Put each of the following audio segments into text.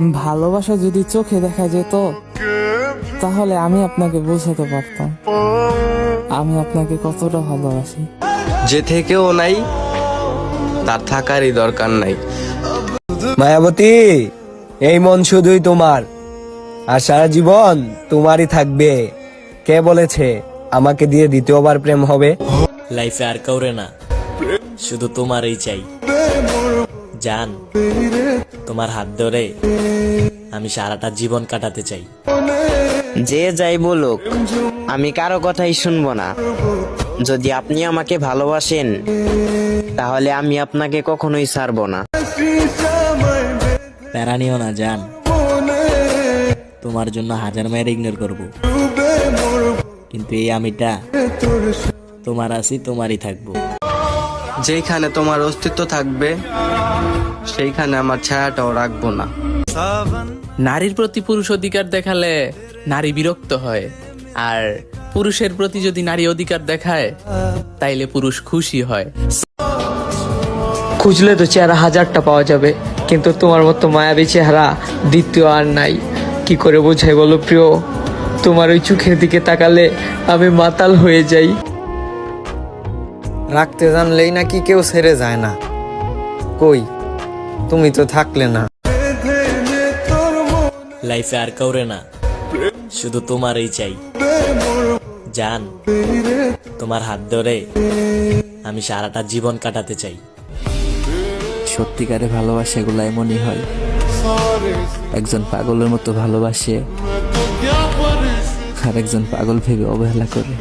ভালোবাসা যদি চোখে দেখা যেত তাহলে আমি আপনাকে বোঝাতে পারতাম। আমি আপনাকে কতটা ভালোবাসি। যে থেকেও নাই তার থাকারই দরকার নাই। মায়াবতী এই মন শুধুই তোমার আর সারা জীবন তোমারই থাকবে। কে বলেছে আমাকে দিয়ে দ্বিতীয়বার প্রেম হবে? লাইফে আর কাউরে না শুধু তোমারই চাই। জান তোমার হাত ধরে আমি সারাটা জীবন কাটাতে চাই। যে যাই বলুক আমি কারও কথাই শুনব না। যদি আপনি আমাকে ভালোবাসেন তাহলে আমি আপনাকে কখনোই ছাড়বো না। প্যারা নিও না জান। তোমার জন্য হাজার মায়ের ইগনোর করব। কিন্তু এই আমিটা তোমার আছি তোমারই থাকব। যেইখানে তোমার অস্তিত্ব থাকবে সেইখানে আমার ছায়াটাও রাখব না। নারীর প্রতি পুরুষ অধিকার দেখালে নারী বিরক্ত হয় আর পুরুষের প্রতি যদি নারী অধিকার দেখায় তাইলে পুরুষ খুশি হয়। খুঁজলে তো চেহারা হাজারটা পাওয়া যাবে কিন্তু তোমার মতো মায়াবী চেহারা দ্বিতীয় আর নাই। কি করে বোঝাই বলো প্রিয়? তোমার ওই চোখের দিকে তাকালে আমি মাতাল হয়ে যাই। রাখতে জানলেই নাকি কেউ ছেড়ে যায় না। কই? তুমি তো থাকলে না। লাইফে আর কাউরে না। শুধু তোমারই চাই। জান তোমার হাত ধরে আমি সারাটা জীবন কাটাতে চাই। সত্যিকারে ভালোবাসা এগুলো এমনই হয়। একজন পাগলের মতো ভালোবাসে আর একজন পাগল ভেবে অবহেলা করে।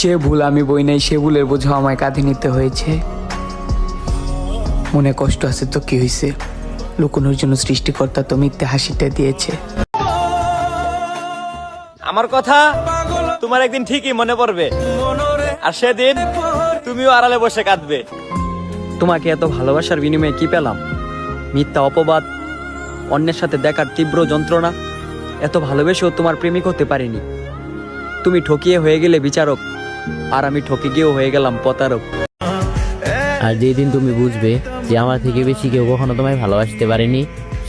যে ভুল আমি বই নাই সে ভুলের বোঝা আমায় কাঁধে নিতে হয়েছে। মনে কষ্ট আছে তো কি হয়েছে লুকোনোর জন্য সৃষ্টিকর্তা তো মিথ্যে হাসিটা দিয়েছে। আমার কথা তোমার একদিন ঠিকই মনে পড়বে। আর সেদিন তুমিও আড়ালে বসে কাঁদবে। তোমাকে এত ভালোবাসার বিনিময়ে কি পেলাম? মিথ্যা অপবাদ অন্যের সাথে দেখার তীব্র যন্ত্রণা এত ভালোবেসেও তোমার প্রেমিক হতে পারিনি। তুমি ঠকিয়ে হয়ে গেলে বিচারক আর আমি ঠকে গিয়েও হয়ে গেলাম প্রতারক। আর যেই দিন তুমি বুঝবে যে আমার থেকে বেশি কেউ কখনো তোমায় ভালোবাসতে পারেনি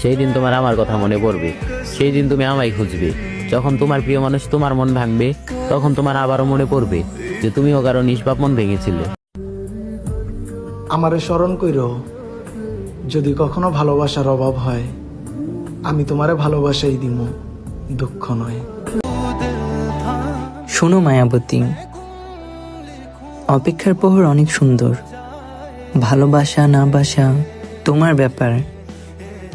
সেই দিন তোমার আমার কথা মনে পড়বে। সেই দিন তুমি আমায় খুঁজবে। যখন তোমার প্রিয় মানুষ তোমার মন ভাঙবে তখন তোমার আবারও মনে পড়বে যে তুমিও কারও নিষ্পাপ মন ভেঙেছিলে। আমারে স্মরণ কইর যদি কখনো ভালোবাসার অভাব হয় আমি তোমারে ভালোবাসাই দিব দুঃখ নয়। শোনো মায়াবতী অপেক্ষার প্রহর অনেক সুন্দর। ভালোবাসা না বাসা তোমার ব্যাপার।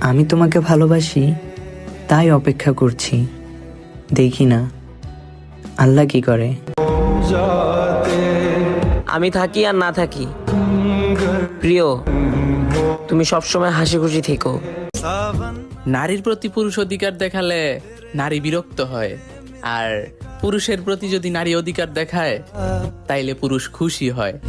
আমি তোমাকে ভালোবাসি তাই অপেক্ষা করছি। দেখি না আল্লাহ কি করে? আমি থাকি আর না থাকি। প্রিয় তুমি সবসময় হাসি খুশি থেকো। নারীর প্রতি পুরুষ অধিকার দেখালে নারী বিরক্ত হয় আর পুরুষের প্রতি যদি নারী অধিকার দেখায় তাইলে পুরুষ খুশি হয়।